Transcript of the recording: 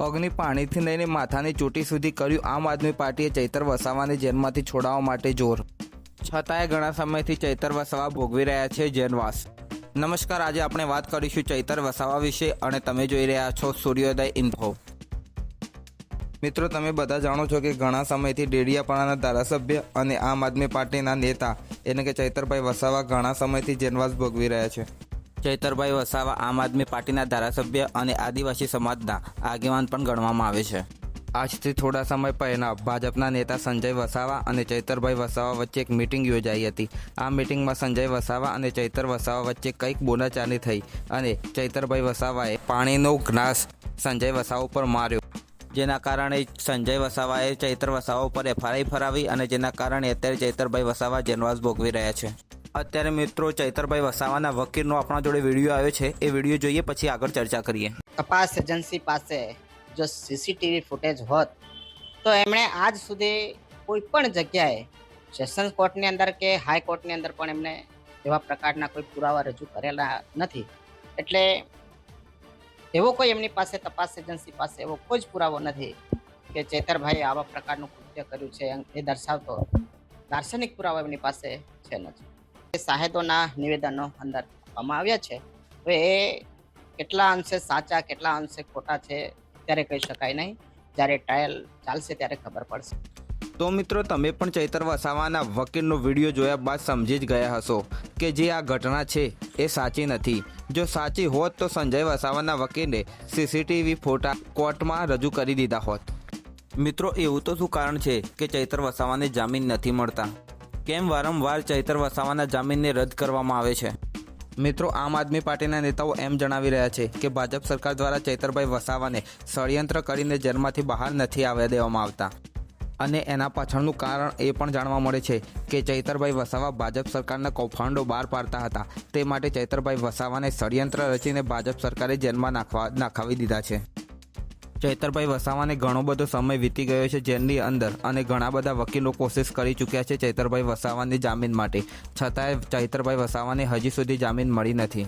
પગની પાણીથી લઈને માથાની ચોટી સુધી કર્યું આમ આદમી પાર્ટીએ ચૈતર વસાવાને જેલમાંથી છોડાવવા માટે જોર. છતાંય ઘણા સમયથી ચૈતર વસાવા ભોગવી રહ્યા છે જેલવાસ નમસ્કાર, આજે આપણે વાત કરીશું ચૈતર વસાવા વિશે અને તમે જોઈ રહ્યા છો સૂર્યોદય ઇન્ફો. મિત્રો, તમે બધા જાણો છો કે ઘણા સમયથી ડેડિયાપાડાના ધારાસભ્ય અને આમ આદમી પાર્ટીના નેતા, એટલે કે ચૈતરભાઈ વસાવા, ઘણા સમયથી જેલવાસ ભોગવી રહ્યા છે. ચૈતરભાઈ વસાવા આમ આદમી પાર્ટીના ધારાસભ્ય અને આદિવાસી સમાજના આગેવાન પણ ગણવામાં આવે છે. આજથી થોડા સમય પહેલા ભાજપના નેતા સંજય વસાવા અને ચૈતરભાઈ વસાવા વચ્ચે એક મિટિંગ યોજાઈ હતી. આ મિટિંગમાં સંજય વસાવા અને ચૈતર વસાવા વચ્ચે કંઈક બોલાચાલી થઈ અને ચૈતરભાઈ વસાવાએ પાણીનો ગ્લાસ સંજય વસાવા ઉપર માર્યો. જેના કારણે સંજય વસાવાએ ચૈતર વસાવા ઉપર એફઆરઆઈ ફરાવી અને જેના કારણે અત્યારે ચૈતરભાઈ વસાવા જેનવાસ ભોગવી રહ્યા છે. અત્યારે મિત્રો ચૈતરભાઈ વસાવાના વકીલનો આપણા જોડે વીડિયો આવ્યો છે. એ વીડિયો જોઈએ, પછી આગળ ચર્ચા કરીએ. તપાસ એજન્સી પાસે જો સીસીટીવી ફૂટેજ હોત, તો એમણે આજ સુધી કોઈ પણ જગ્યાએ સેશન્સ કોર્ટની અંદર કે હાઈકોર્ટની અંદર પણ એમણે એવા પ્રકારના કોઈ પુરાવા રજૂ કરેલા નથી. એટલે એવો કોઈ એમની પાસે તપાસ એજન્સી પાસે એવો કોઈ જ પુરાવો નથી કે ચેતરભાઈએ આવા પ્રકારનું કૃત્ય કર્યું છે, એ દર્શાવતો દાર્શનિક પુરાવા એમની પાસે છે નથી. સાહેદોના નિવેદનો અંદર આપવામાં આવ્યા છે. હવે એ કેટલા અંશે સાચા કેટલા અંશે ખોટા છે ત્યારે કહી શકાય નહીં. જ્યારે ટ્રાયલ ચાલશે ત્યારે ખબર પડશે. તો મિત્રો તમે પણ ચૈતર વસાવાના વકીલનો વીડિયો જોયા બાદ સમજી જ ગયા હશો કે જે આ ઘટના છે એ સાચી નથી. જો સાચી હોત તો સંજય વસાવાના વકીલે સીસીટીવી ફોટા કોર્ટમાં રજૂ કરી દીધા હોત. મિત્રો એવું તો શું કારણ છે કે ચૈતર વસાવાને જામીન નથી મળતા? કેમ વારંવાર ચૈતર વસાવાના જામીનને રદ કરવામાં આવે છે? મિત્રો, આમ આદમી પાર્ટીના નેતાઓ એમ જણાવી રહ્યા છે કે ભાજપ સરકાર દ્વારા ચૈતરભાઈ વસાવાને ષડયંત્ર કરીને જેલમાંથી બહાર નથી આવવા દેવામાં આવતા. અને એના પાછળનું કારણ એ પણ જાણવા મળે છે કે ચૈતરભાઈ વસાવા ભાજપ સરકારના કૌભાંડો બહાર પાડતા હતા. તે માટે ચૈતરભાઈ વસાવાને ષડયંત્ર રચીને ભાજપ સરકારે જેલમાં નાખવા નાખાવી દીધા છે. ચૈતરભાઈ વસાવાને ઘણો બધો સમય વીતી ગયો છે જેલની અંદર અને ઘણા બધા વકીલો કોશિશ કરી ચૂક્યા છે ચૈતરભાઈ વસાવાની જામીન માટે. છતાંય ચૈતરભાઈ વસાવાને હજી સુધી જામીન મળી નથી.